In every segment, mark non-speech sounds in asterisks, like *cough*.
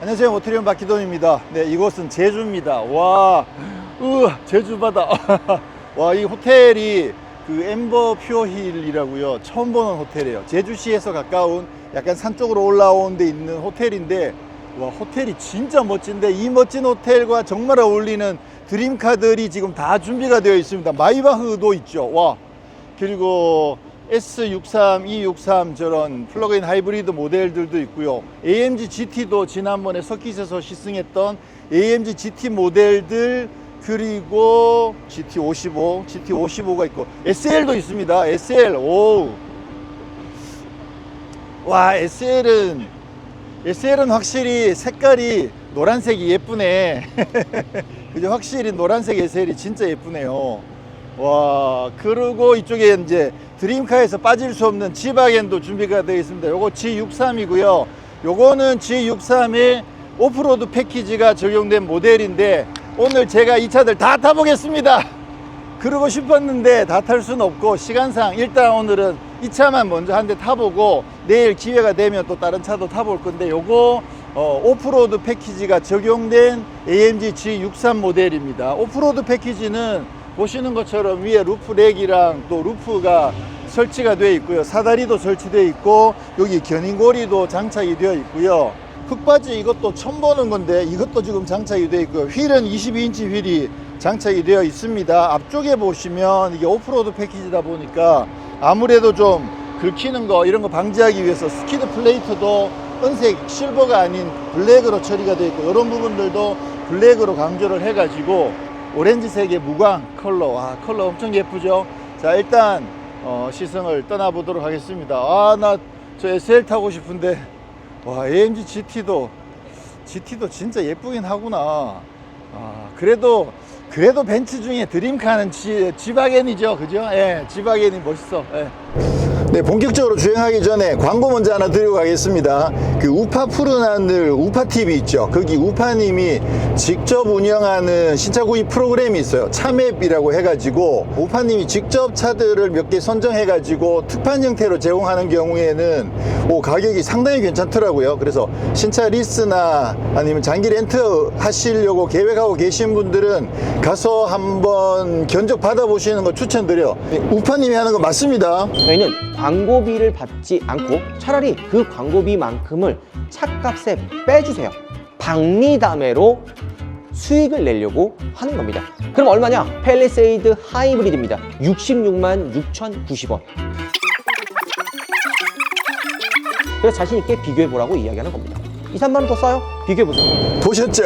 안녕하세요. 모트리온 박기돈입니다. 네 이곳은 제주입니다. 와 으, 제주 바다. *laughs* 와 이 호텔이 그 엠버 퓨어힐이라고요. 처음 보는 호텔이에요. 제주시에서 가까운 약간 산 쪽으로 올라온 데 있는 호텔인데 와 호텔이 진짜 멋진데 이 멋진 호텔과 정말 어울리는 드림카들이 지금 다 준비가 되어 있습니다. 마이바흐도 있죠. 와 그리고 S63, E63 저런 플러그인 하이브리드 모델들도 있고요. AMG GT도 지난번에 서킷에서 시승했던 AMG GT 모델들 그리고 GT55, GT55가 있고 SL도 있습니다. SL 오. 와 SL은 SL은 확실히 색깔이 노란색이 예쁘네. *laughs* 그죠? 확실히 노란색 SL이 진짜 예쁘네요. 와, 그리고 이쪽에 이제 드림카에서 빠질 수 없는 G바겐도 준비가 되어 있습니다. 요거 G63이고요. 요거는 G63의 오프로드 패키지가 적용된 모델인데 오늘 제가 이 차들 다 타보겠습니다. 그러고 싶었는데 다 탈 수는 없고 시간상 일단 오늘은 이 차만 먼저 한 대 타보고 내일 기회가 되면 또 다른 차도 타볼 건데 요거 어, 오프로드 패키지가 적용된 AMG G63 모델입니다. 오프로드 패키지는 보시는 것처럼 위에 루프 렉이랑 또 루프가 설치가 되어 있고요. 사다리도 설치되어 있고 여기 견인고리도 장착이 되어 있고요. 흙바지 이것도 처음 보는 건데 이것도 지금 장착이 되어 있고요. 휠은 22인치 휠이 장착이 되어 있습니다. 앞쪽에 보시면 이게 오프로드 패키지다 보니까 아무래도 좀 긁히는 거 이런 거 방지하기 위해서 스키드 플레이트도 은색 실버가 아닌 블랙으로 처리가 되어 있고 이런 부분들도 블랙으로 강조를 해가지고 오렌지색의 무광 컬러. 와 컬러 엄청 예쁘죠? 자 일단 어, 시승을 떠나보도록 하겠습니다. 아 나 저 SL 타고 싶은데. 와 AMG GT도 GT도 진짜 예쁘긴 하구나. 아 그래도 그래도 벤츠 중에 드림카는 지, 지바겐이죠. 그죠? 예 지바겐이 멋있어. 예. 네, 본격적으로 주행하기 전에 광고 먼저 하나 드리고 가겠습니다. 그 우파 푸르나늘 우파 TV 있죠. 거기 우파님이 직접 운영하는 신차 구입 프로그램이 있어요. 차맵이라고 해가지고 우파님이 직접 차들을 몇 개 선정해가지고 특판 형태로 제공하는 경우에는 오, 가격이 상당히 괜찮더라고요. 그래서 신차 리스나 아니면 장기 렌트 하시려고 계획하고 계신 분들은 가서 한번 견적 받아보시는 거 추천드려. 우파님이 하는 거 맞습니다. 저희는 광고비를 받지 않고 차라리 그 광고비만큼을 차값에 빼주세요. 박리담회로 수익을 내려고 하는 겁니다. 그럼 얼마냐? 펠리세이드 하이브리드입니다. 66만 6,090원. 그래서 자신 있게 비교해 보라고 이야기하는 겁니다. 2, 3만 원더 써요? 비교해 보세요. 보셨죠?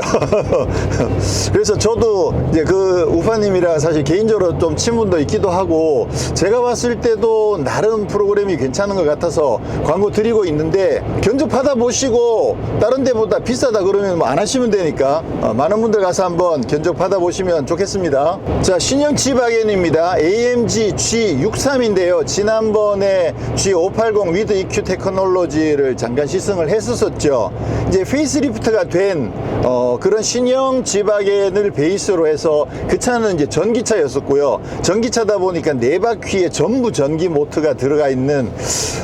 *laughs* 그래서 저도 이제 그 우파님이랑 사실 개인적으로 좀 친분도 있기도 하고 제가 봤을 때도 나름 프로그램이 괜찮은 것 같아서 광고 드리고 있는데 견적 받아보시고 다른 데보다 비싸다 그러면 뭐 안 하시면 되니까 어, 많은 분들 가서 한번 견적 받아 보시면 좋겠습니다. 자, 신형 G바겐입니다. AMG G63인데요. 지난번에 G580 위드 EQ 테크놀로지를 잠깐 시승을 했었었죠. 이제 페이스리프트 가 된 어, 그런 신형 지바겐을 베이스로 해서 그 차는 이제 전기차였었고요. 전기차다 보니까 네 바퀴에 전부 전기 모터가 들어가 있는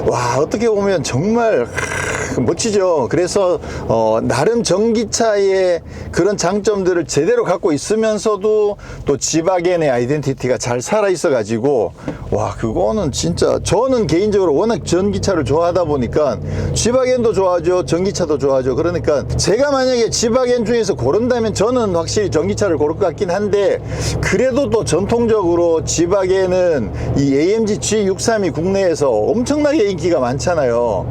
와 어떻게 보면 정말 하, 멋지죠. 그래서 어, 나름 전기차의 그런 장점들을 제대로 갖고 있으면서도 또 지바겐의 아이덴티티가 잘 살아 있어 가지고 와 그거는 진짜 저는 개인적으로 워낙 전기차를 좋아하다 보니까 지바겐도 좋아하죠 전기차도 좋아하죠 그러니까 제가 만약에 지바겐 중에서 고른다면 저는 확실히 전기차를 고를 것 같긴 한데 그래도 또 전통적으로 지바겐은 이 AMG G63이 국내에서 엄청나게 인기가 많잖아요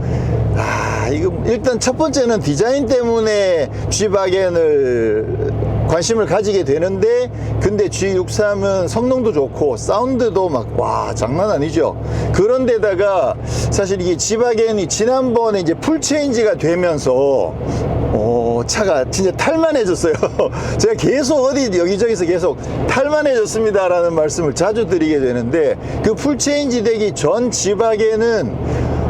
아, 이거 일단 첫 번째는 디자인 때문에 G바겐을 관심을 가지게 되는데 근데 G63은 성능도 좋고 사운드도 막 와 장난 아니죠 그런데다가 사실 이게 G바겐이 지난번에 이제 풀체인지가 되면서 어, 차가 진짜 탈만해졌어요. *laughs* 제가 계속 어디 여기저기서 계속 탈만해졌습니다라는 말씀을 자주 드리게 되는데 그 풀체인지 되기 전 지박에는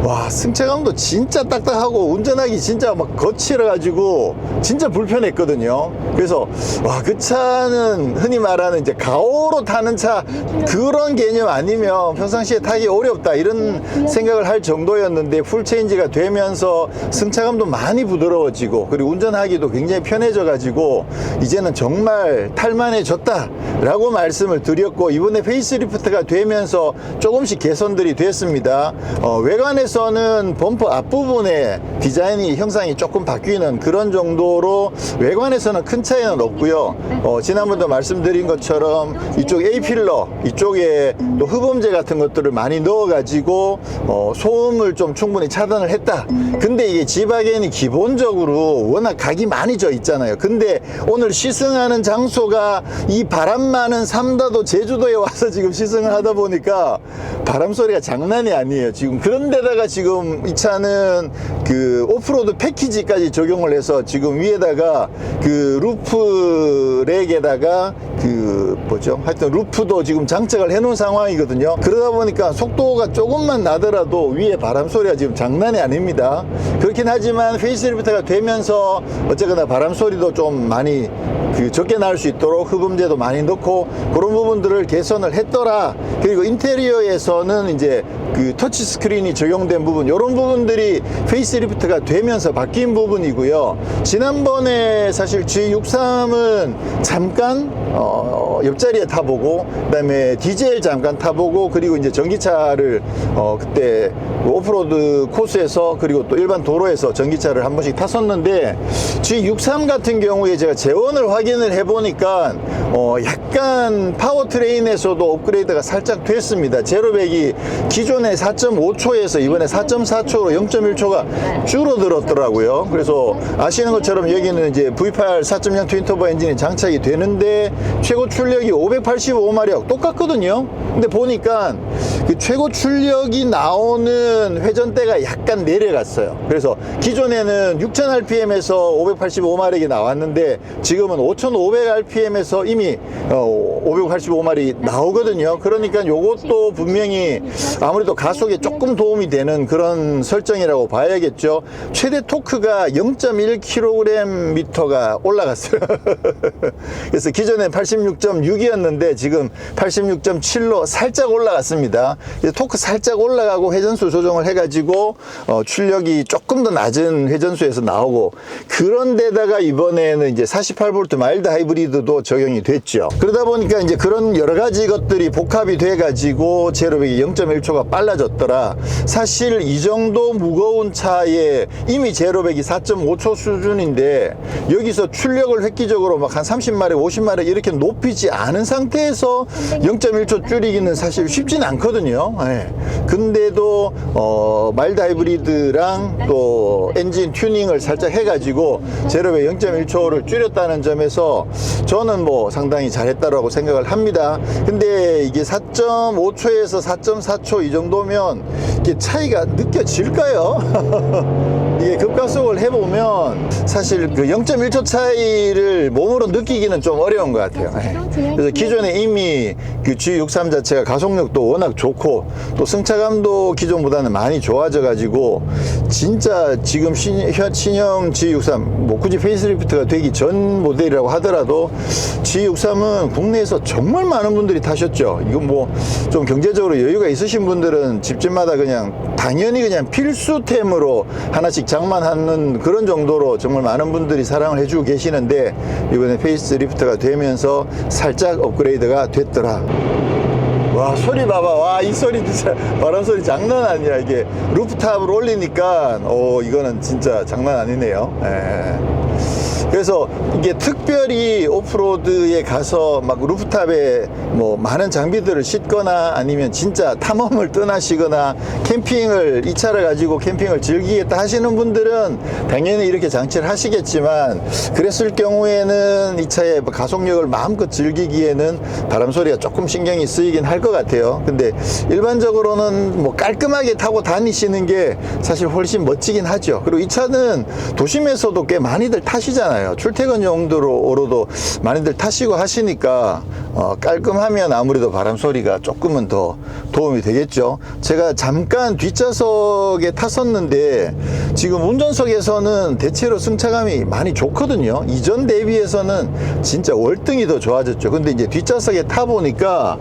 와 승차감도 진짜 딱딱하고 운전하기 진짜 막 거칠어 가지고 진짜 불편했거든요. 그래서 와 그 차는 흔히 말하는 이제 가오로 타는 차 그런 개념 아니면 평상시에 타기 어렵다 이런 생각을 할 정도였는데 풀 체인지가 되면서 승차감도 많이 부드러워지고 그리고 운전하기도 굉장히 편해져 가지고 이제는 정말 탈만해졌다 라고 말씀을 드렸고 이번에 페이스리프트가 되면서 조금씩 개선들이 됐습니다. 어, 외관에서 는 범퍼 앞부분에 디자인이 형상이 조금 바뀌는 그런 정도로 외관에서는 큰 차이는 없고요. 어, 지난번도 말씀드린 것처럼 이쪽 A 필러 이쪽에 또 흡음재 같은 것들을 많이 넣어가지고 어, 소음을 좀 충분히 차단을 했다. 근데 이게 지바겐이 기본적으로 워낙 각이 많이 져 있잖아요. 근데 오늘 시승하는 장소가 이 바람 많은 삼다도 제주도에 와서 지금 시승을 하다 보니까 바람 소리가 장난이 아니에요. 지금 그런데다 가 지금 이 차는 그 오프로드 패키지까지 적용을 해서 지금 위에다가 그 루프 렉에다가 그 뭐죠? 하여튼 루프도 지금 장착을 해 놓은 상황이거든요. 그러다 보니까 속도가 조금만 나더라도 위에 바람 소리가 지금 장난이 아닙니다. 그렇긴 하지만 페이스리프트가 되면서 어쨌거나 바람 소리도 좀 많이 그 적게 날 수 있도록 흡음재도 많이 넣고 그런 부분들을 개선을 했더라. 그리고 인테리어에서는 이제 그 터치 스크린이 적용된 부분 이런 부분들이 페이스리프트가 되면서 바뀐 부분이고요. 지난번에 사실 G63은 잠깐 어, 옆자리에 타보고 그다음에 디젤 잠깐 타보고 그리고 이제 전기차를 어, 그때 오프로드 코스에서 그리고 또 일반 도로에서 전기차를 한 번씩 탔었는데 G63 같은 경우에 제가 재원을 확인 을 해보니까 어, 약간 파워트레인에서도 업그레이드가 살짝 됐습니다. 제로백이 기존에 4.5초에서 이번에 4.4초로 0.1초가 줄어들었더라고요. 그래서 아시는 것처럼 여기는 이제 V8 4.0 트윈터보 엔진이 장착이 되는데 최고 출력이 585마력 똑같거든요. 근데 보니까 그 최고 출력이 나오는 회전대가 약간 내려갔어요. 그래서 기존에는 6000rpm에서 585마력이 나왔는데 지금은 5500rpm에서 이미 어, 585마력이 나오거든요. 그러니까 요것도 분명히 아무래도 가속에 조금 도움이 되는 그런 설정이라고 봐야겠죠. 최대 토크가 0.1kgm가 올라갔어요. *laughs* 그래서 기존에 86.6이었는데 지금 86.7로 살짝 올라갔습니다. 토크 살짝 올라가고 회전수 조정을 해가지고 어, 출력이 조금 더 낮은 회전수에서 나오고 그런데다가 이번에는 이제 48V 마일드 하이브리드도 적용이 됐죠. 그러다 보니까 이제 그런 여러 가지 것들이 복합이 돼가지고 제로백이 0.1초가 빨라졌더라. 사실 이 정도 무거운 차에 이미 제로백이 4.5초 수준인데 여기서 출력을 획기적으로 막 한 30마력, 50마력 이렇게 높이지 않은 상태에서 0.1초 줄이기는 사실 쉽진 않거든요. 예. 근데도 어, 마일드 하이브리드랑 또 엔진 튜닝을 살짝 해가지고 제로백 0.1초를 줄였다는 점에서 저는 뭐 상당히 잘했다라고 생각을 합니다. 근데 이게 4.5초에서 4.4초 이 정도면 이게 차이가 느껴질까요? *laughs* 이게 급가속을 해보면 사실 그 0.1초 차이를 몸으로 느끼기는 좀 어려운 것 같아요. 예. 그래서 기존에 이미 그 G63 자체가 가속력도 워낙 좋고 또 승차감도 기존보다는 많이 좋아져 가지고 진짜 지금 신, 현- 신형 G63 뭐 굳이 페이스리프트가 되기 전 모델이라고 하더라도 G63은 국내에서 정말 많은 분들이 타셨죠. 이건 뭐 좀 경제적으로 여유가 있으신 분들은 집집마다 그냥 당연히 그냥 필수템으로 하나씩 장만 하는 그런 정도로 정말 많은 분들이 사랑을 해주고 계시는데 이번에 페이스리프트가 되면서 살짝 업그레이드가 됐더라. 와 소리 봐봐 와 이 소리 진짜 바람 소리 장난 아니야 이게 루프탑을 올리니까 어 이거는 진짜 장난 아니네요 예. 그래서 이게 특별히 오프로드에 가서 막 루프탑에 뭐 많은 장비들을 싣거나 아니면 진짜 탐험을 떠나시거나 캠핑을 이 차를 가지고 캠핑을 즐기겠다 하시는 분들은 당연히 이렇게 장치를 하시겠지만 그랬을 경우에는 이 차의 가속력을 마음껏 즐기기에는 바람 소리가 조금 신경이 쓰이긴 할 것 같아요. 근데 일반적으로는 뭐 깔끔하게 타고 다니시는 게 사실 훨씬 멋지긴 하죠. 그리고 이 차는 도심에서도 꽤 많이들 타시잖아요. 출퇴근 용도로도 많이들 타시고 하시니까 어, 깔끔하면 아무래도 바람 소리가 조금은 더 도움이 되겠죠. 제가 잠깐 뒷좌석에 탔었는데 지금 운전석에서는 대체로 승차감이 많이 좋거든요. 이전 대비해서는 진짜 월등히 더 좋아졌죠. 근데 이제 뒷좌석에 타 보니까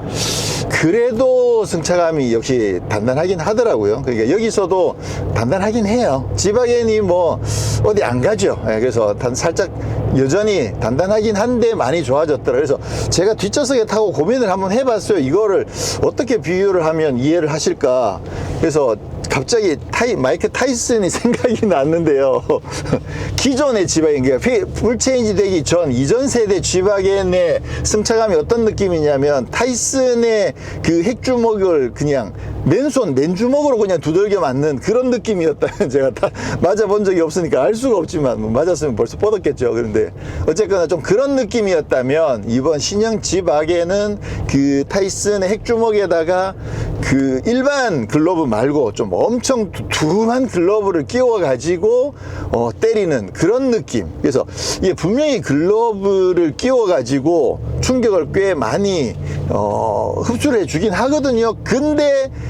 그래도 승차감이 역시 단단하긴 하더라고요. 그러니까 여기서도 단단하긴 해요. 지바겐이 뭐 어디 안 가죠. 예, 그래서 단 살짝 여전히 단단하긴 한데 많이 좋아졌더라. 그래서 제가 뒷좌석에 타고 고민을 한번 해봤어요. 이거를 어떻게 비교를 하면 이해를 하실까. 그래서 갑자기 타이, 마이크 타이슨이 *laughs* 생각이 났는데요. *laughs* 기존의 지바겐, 그러니까 풀체인지 되기 전 이전 세대 지바겐의 승차감이 어떤 느낌이냐면 타이슨의 그 핵주먹을 그냥 맨손, 맨주먹으로 그냥 두들겨 맞는 그런 느낌이었다. *laughs* 제가 다 맞아본 적이 없으니까 알 수가 없지만 뭐 맞았으면 벌써 뻗었겠죠. 그런데 어쨌거나 좀 그런 느낌이었다면 이번 신형 지바겐은 그 타이슨의 핵주먹에다가 그 일반 글러브 말고 좀 엄청 두- 두툼한 글러브를 끼워 가지고 어, 때리는 그런 느낌. 그래서 이게 분명히 글러브를 끼워 가지고 충격을 꽤 많이 어, 흡수를 해주긴 하거든요. 근데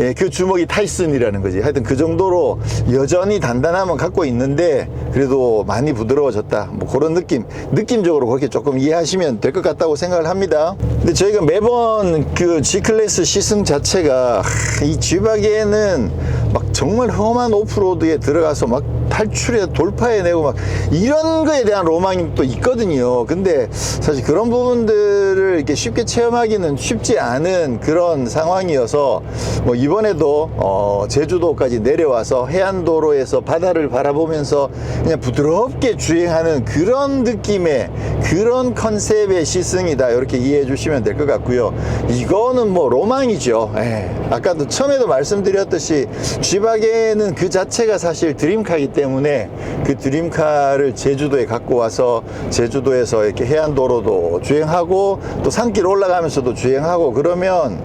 예, 그 주먹이 타이슨이라는 거지. 하여튼 그 정도로 여전히 단단함은 갖고 있는데 그래도 많이 부드러워졌다. 뭐 그런 느낌, 느낌적으로 그렇게 조금 이해하시면 될 것 같다고 생각을 합니다. 근데 저희가 매번 그 G클래스 시승 자체가 하, 이 G박에는 막 정말 험한 오프로드에 들어가서 막 탈출해 돌파해내고 막 이런 거에 대한 로망이 또 있거든요. 근데 사실 그런 부분들을 이렇게 쉽게 체험하기는 쉽지 않은 그런 상황이어서 뭐 이번에도 어 제주도까지 내려와서 해안도로에서 바다를 바라보면서 그냥 부드럽게 주행하는 그런 느낌의 그런 컨셉의 시승이다 이렇게 이해해 주시면 될 것 같고요. 이거는 뭐 로망이죠. 예. 아까도 처음에도 말씀드렸듯이 쥐바게는 그 자체가 사실 드림카이기 때문에 그 드림카를 제주도에 갖고 와서 제주도에서 이렇게 해안도로도 주행하고 또 산길 올라가면서도 주행하고 그러면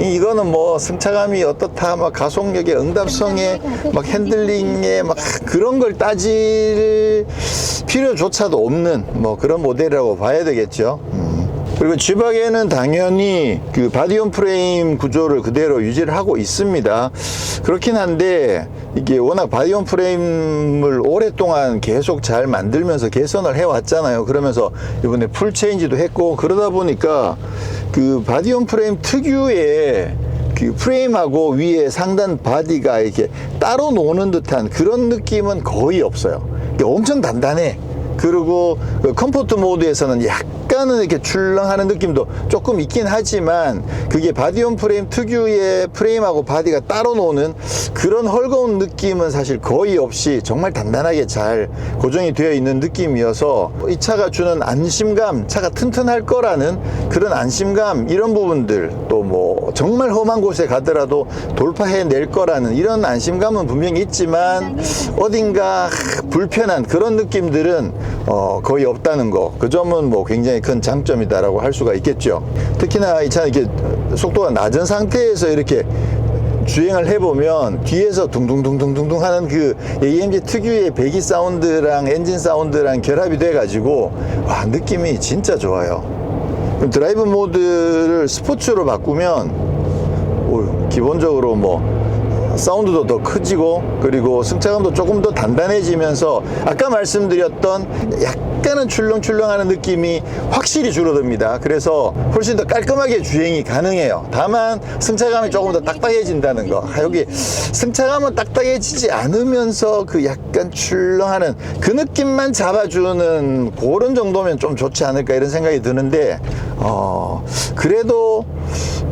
이- 이거는 뭐 승차감이 어떻다, 막 가속력의 응답성에, 막 핸들링에, 막 그런 걸 따질 필요조차도 없는 뭐 그런 모델이라고 봐야 되겠죠. 음. 그리고 쥐박에는 당연히 그 바디온 프레임 구조를 그대로 유지를 하고 있습니다. 그렇긴 한데 이게 워낙 바디온 프레임을 오랫동안 계속 잘 만들면서 개선을 해왔잖아요. 그러면서 이번에 풀 체인지도 했고 그러다 보니까 그 바디온 프레임 특유의 그 프레임하고 위에 상단 바디가 이렇게 따로 노는 듯한 그런 느낌은 거의 없어요. 엄청 단단해. 그리고 그 컴포트 모드에서는 약 간은 이렇게 출렁하는 느낌도 조금 있긴 하지만 그게 바디온 프레임 특유의 프레임하고 바디가 따로 노는 그런 헐거운 느낌은 사실 거의 없이 정말 단단하게 잘 고정이 되어 있는 느낌이어서 이 차가 주는 안심감, 차가 튼튼할 거라는 그런 안심감 이런 부분들 또 뭐 정말 험한 곳에 가더라도 돌파해 낼 거라는 이런 안심감은 분명히 있지만 어딘가 불편한 그런 느낌들은 어, 거의 없다는 거. 그 점은 뭐 굉장히 큰 장점이다라고 할 수가 있겠죠. 특히나 이 차는 이렇게 속도가 낮은 상태에서 이렇게 주행을 해보면 뒤에서 둥둥둥둥둥둥 하는 그 AMG 특유의 배기 사운드랑 엔진 사운드랑 결합이 돼가지고 와 느낌이 진짜 좋아요. 드라이브 모드를 스포츠로 바꾸면 오, 기본적으로 뭐 사운드도 더 커지고 그리고 승차감도 조금 더 단단해지면서 아까 말씀드렸던 약간 은 출렁출렁하는 느낌이 확실히 줄어듭니다. 그래서 훨씬 더 깔끔하게 주행이 가능해요. 다만 승차감이 조금 더 딱딱해진다는 거. 아, 여기 승차감은 딱딱해지지 않으면서 그 약간 출렁하는 그 느낌만 잡아주는 그런 정도면 좀 좋지 않을까 이런 생각이 드는데 어 그래도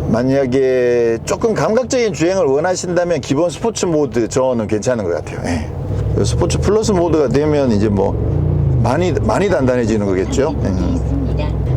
만약에 조금 감각적인 주행을 원하신다면 기본 스포츠 모드 저는 괜찮은 것 같아요. 예. 스포츠 플러스 모드가 되면 이제 뭐 많이 많이 단단해지는 거겠죠. 예.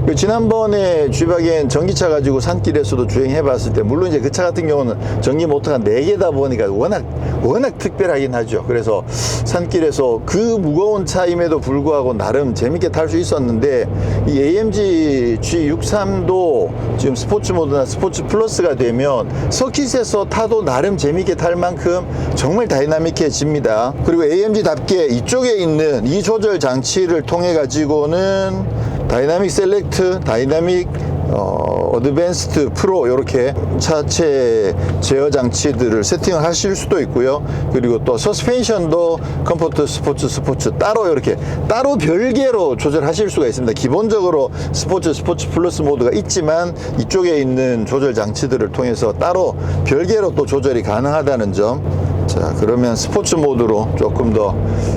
그 지난번에 쥐박엔 전기차 가지고 산길에서도 주행해 봤을 때 물론 이제 그 차 같은 경우는 전기 모터가 4개다 보니까 워낙 워낙 특별하긴 하죠. 그래서 산길에서 그 무거운 차임에도 불구하고 나름 재밌게 탈 수 있었는데 이 AMG G63도 지금 스포츠 모드나 스포츠 플러스가 되면 서킷에서 타도 나름 재밌게 탈 만큼 정말 다이나믹해집니다. 그리고 AMG답게 이쪽에 있는 이 조절 장치를 통해 가지고는 다이나믹 셀렉트, 다이나믹 어, 어드밴스드 프로 이렇게 차체 제어 장치들을 세팅을 하실 수도 있고요. 그리고 또 서스펜션도 컴포트 스포츠 스포츠 따로 이렇게 따로 별개로 조절하실 수가 있습니다. 기본적으로 스포츠 스포츠 플러스 모드가 있지만 이쪽에 있는 조절 장치들을 통해서 따로 별개로 또 조절이 가능하다는 점. 자, 그러면 스포츠 모드로 조금 더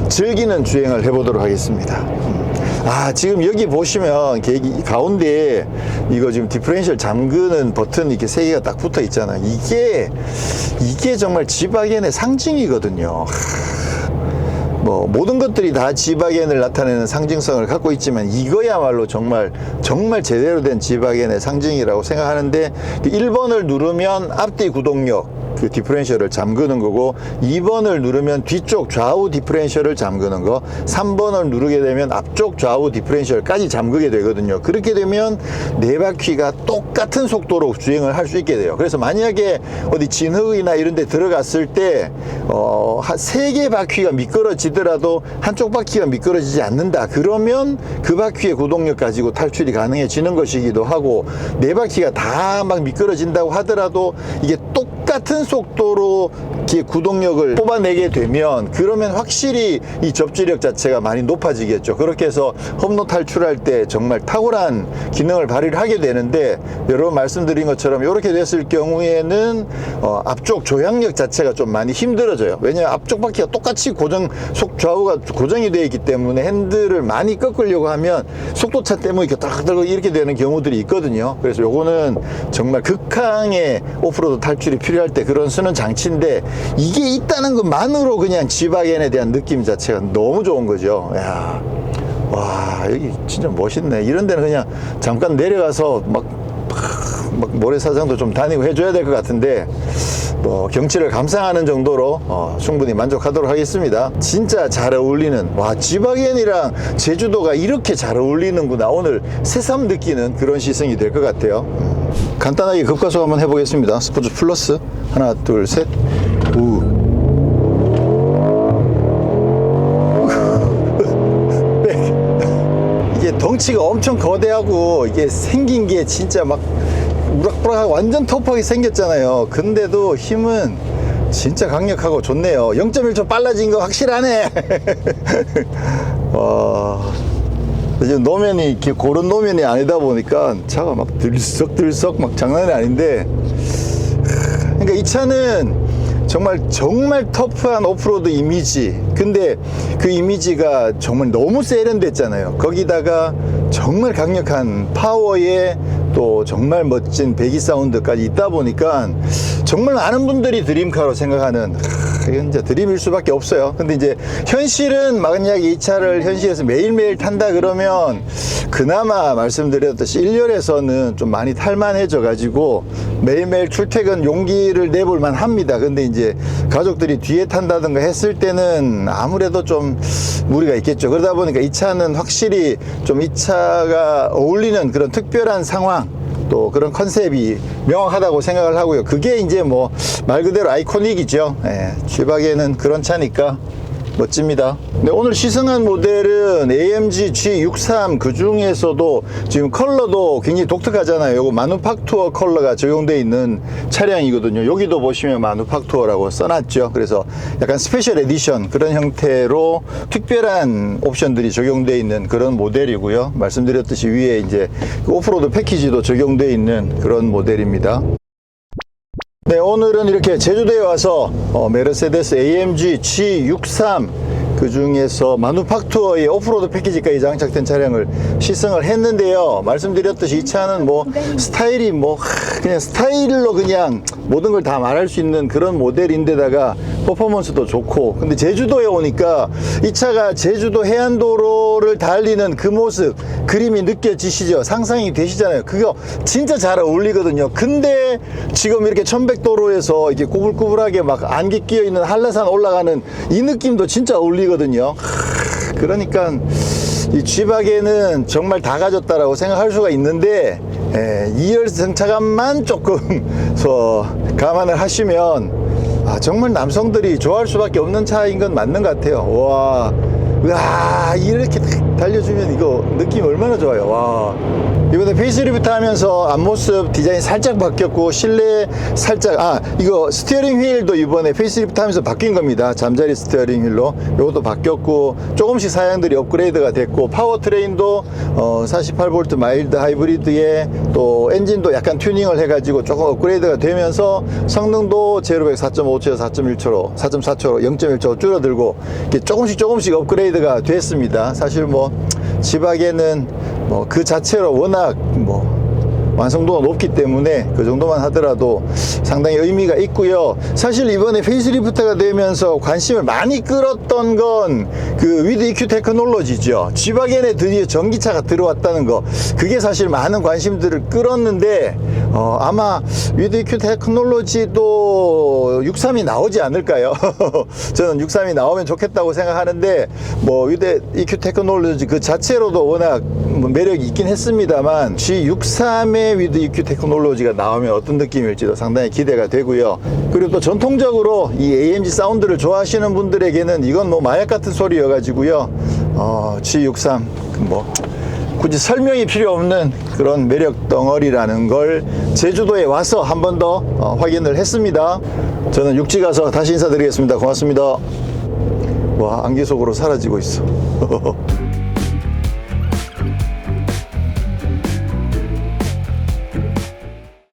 즐기는 주행을 해보도록 하겠습니다. 아 지금 여기 보시면 계기 가운데 이거 지금 디퍼렌셜 잠그는 버튼 이렇게 세 개가 딱 붙어 있잖아요. 이게 이게 정말 지바겐의 상징이거든요. 뭐 모든 것들이 다 지바겐을 나타내는 상징성을 갖고 있지만 이거야말로 정말 정말 제대로 된 지바겐의 상징이라고 생각하는데 1번을 누르면 앞뒤 구동력 그 디퍼렌셜을 잠그는 거고 2번을 누르면 뒤쪽 좌우 디퍼렌셜을 잠그는 거 3번을 누르게 되면 앞쪽 좌우 디퍼렌셜까지 잠그게 되거든요. 그렇게 되면 네 바퀴가 똑같은 속도로 주행을 할 수 있게 돼요. 그래서 만약에 어디 진흙이나 이런 데 들어갔을 때 어, 세개 바퀴가 미끄러지더라도 한쪽 바퀴가 미끄러지지 않는다. 그러면 그 바퀴의 구동력 가지고 탈출이 가능해지는 것이기도 하고 네 바퀴가 다 막 미끄러진다고 하더라도 이게 똑 같은 속도로 이렇게 구동력을 뽑아내게 되면 그러면 확실히 이 접지력 자체가 많이 높아지겠죠. 그렇게 해서 험로 탈출할 때 정말 탁월한 기능을 발휘를 하게 되는데 여러분 말씀드린 것처럼 이렇게 됐을 경우에는 어, 앞쪽 조향력 자체가 좀 많이 힘들어져요. 왜냐하면 앞쪽 바퀴가 똑같이 고정 속 좌우가 고정이 되어 있기 때문에 핸들을 많이 꺾으려고 하면 속도차 때문에 이렇게 따닥따닥 이렇게 되는 경우들이 있거든요. 그래서 요거는 정말 극강의 오프로드 탈출이 필요할 때 그런 쓰는 장치인데 이게 있다는 것만으로 그냥 지바겐에 대한 느낌 자체가 너무 좋은 거죠. 야. 와, 여기 진짜 멋있네. 이런 데는 그냥 잠깐 내려가서 막, 막 모래사장도 좀 다니고 해줘야 될 것 같은데, 뭐, 경치를 감상하는 정도로 어, 충분히 만족하도록 하겠습니다. 진짜 잘 어울리는, 와, 지바겐이랑 제주도가 이렇게 잘 어울리는구나. 오늘 새삼 느끼는 그런 시승이 될 것 같아요. 음, 간단하게 급가속 한번 해보겠습니다. 스포츠 플러스. 하나, 둘, 셋. 덩치가 엄청 거대하고 이게 생긴 게 진짜 막 우락부락하고 완전 터프하게 생겼잖아요. 근데도 힘은 진짜 강력하고 좋네요. 0.1초 빨라진 거 확실하네. *laughs* 와. 지금 노면이 이렇게 고른 노면이 아니다 보니까 차가 막 들썩들썩 막 장난이 아닌데 그러니까 이 차는 정말 정말 터프한 오프로드 이미지. 근데 그 이미지가 정말 너무 세련됐잖아요. 거기다가 정말 강력한 파워에 또 정말 멋진 배기 사운드까지 있다 보니까 정말 많은 분들이 드림카로 생각하는 하, 이건 이제 드림일 수밖에 없어요. 근데 이제 현실은 만약에 이 차를 현실에서 매일매일 탄다 그러면 그나마 말씀드렸듯이 1열에서는 좀 많이 탈만해져 가지고 매일매일 출퇴근 용기를 내볼 만 합니다. 근데 이제 가족들이 뒤에 탄다든가 했을 때는 아무래도 좀 무리가 있겠죠. 그러다 보니까 이 차는 확실히 좀 이 차가 어울리는 그런 특별한 상황 또 그런 컨셉이 명확하다고 생각을 하고요. 그게 이제 뭐 말 그대로 아이코닉이죠. 예, 쥐박에는 그런 차니까 멋집니다. 네, 오늘 시승한 모델은 AMG G63 그 중에서도 지금 컬러도 굉장히 독특하잖아요. 요거 마누팍투어 컬러가 적용되어 있는 차량이거든요. 여기도 보시면 마누팍투어라고 써놨죠. 그래서 약간 스페셜 에디션 그런 형태로 특별한 옵션들이 적용되어 있는 그런 모델이고요. 말씀드렸듯이 위에 이제 그 오프로드 패키지도 적용되어 있는 그런 모델입니다. 네, 오늘은 이렇게 제주도에 와서 어, 메르세데스 AMG G63 그 중에서 마누팍투어의 오프로드 패키지까지 장착된 차량을 시승을 했는데요. 말씀드렸듯이 이 차는 뭐 스타일이 뭐 하, 그냥 스타일로 그냥 모든 걸 다 말할 수 있는 그런 모델인데다가 퍼포먼스도 좋고 근데 제주도에 오니까 이 차가 제주도 해안도로를 달리는 그 모습 그림이 느껴지시죠? 상상이 되시잖아요. 그거 진짜 잘 어울리거든요. 근데 지금 이렇게 천백도로에서 이렇게 꾸불꾸불하게 막 안개 끼어 있는 한라산 올라가는 이 느낌도 진짜 어울리 거든요 하, 그러니까 이 G박에는 정말 다 가졌다라고 생각할 수가 있는데 예, 2열 승차감만 조금 *laughs* 서 감안을 하시면 아, 정말 남성들이 좋아할 수밖에 없는 차인 건 맞는 것 같아요. 와, 와 이렇게 탁 달려주면 이거 느낌 얼마나 좋아요. 와. 이번에 페이스리프트 하면서 앞모습 디자인 살짝 바뀌었고 실내 살짝 아 이거 스티어링 휠도 이번에 페이스리프트 하면서 바뀐 겁니다. 잠자리 스티어링 휠로. 이것도 바뀌었고 조금씩 사양들이 업그레이드가 됐고 파워트레인도 어 48V 마일드 하이브리드에 또 엔진도 약간 튜닝을 해가지고 조금 업그레이드가 되면서 성능도 제로백 4.5초에서 4.1초로 4.4초로 0.1초 줄어들고 조금씩 조금씩 업그레이드가 됐습니다. 사실 뭐 지박에는 뭐 그 자체로 워낙 뭐 완성도가 높기 때문에 그 정도만 하더라도 상당히 의미가 있고요. 사실 이번에 페이스리프트가 되면서 관심을 많이 끌었던 건 그 위드 EQ 테크놀로지죠. G바겐에 드디어 전기차가 들어왔다는 거. 그게 사실 많은 관심들을 끌었는데 어, 아마 위드 EQ 테크놀로지도 63이 나오지 않을까요? *laughs* 저는 63이 나오면 좋겠다고 생각하는데 뭐 위드 EQ 테크놀로지 그 자체로도 워낙 뭐 매력이 있긴 했습니다만 G63의 위드 EQ 테크놀로지가 나오면 어떤 느낌일지도 상당히 기대가 되고요. 그리고 또 전통적으로 이 AMG 사운드를 좋아하시는 분들에게는 이건 뭐 마약 같은 소리여가지고요. 어, G63 뭐 굳이 설명이 필요 없는 그런 매력 덩어리라는 걸 제주도에 와서 한 번 더 확인을 했습니다. 저는 육지 가서 다시 인사드리겠습니다. 고맙습니다. 와 안개 속으로 사라지고 있어. *laughs*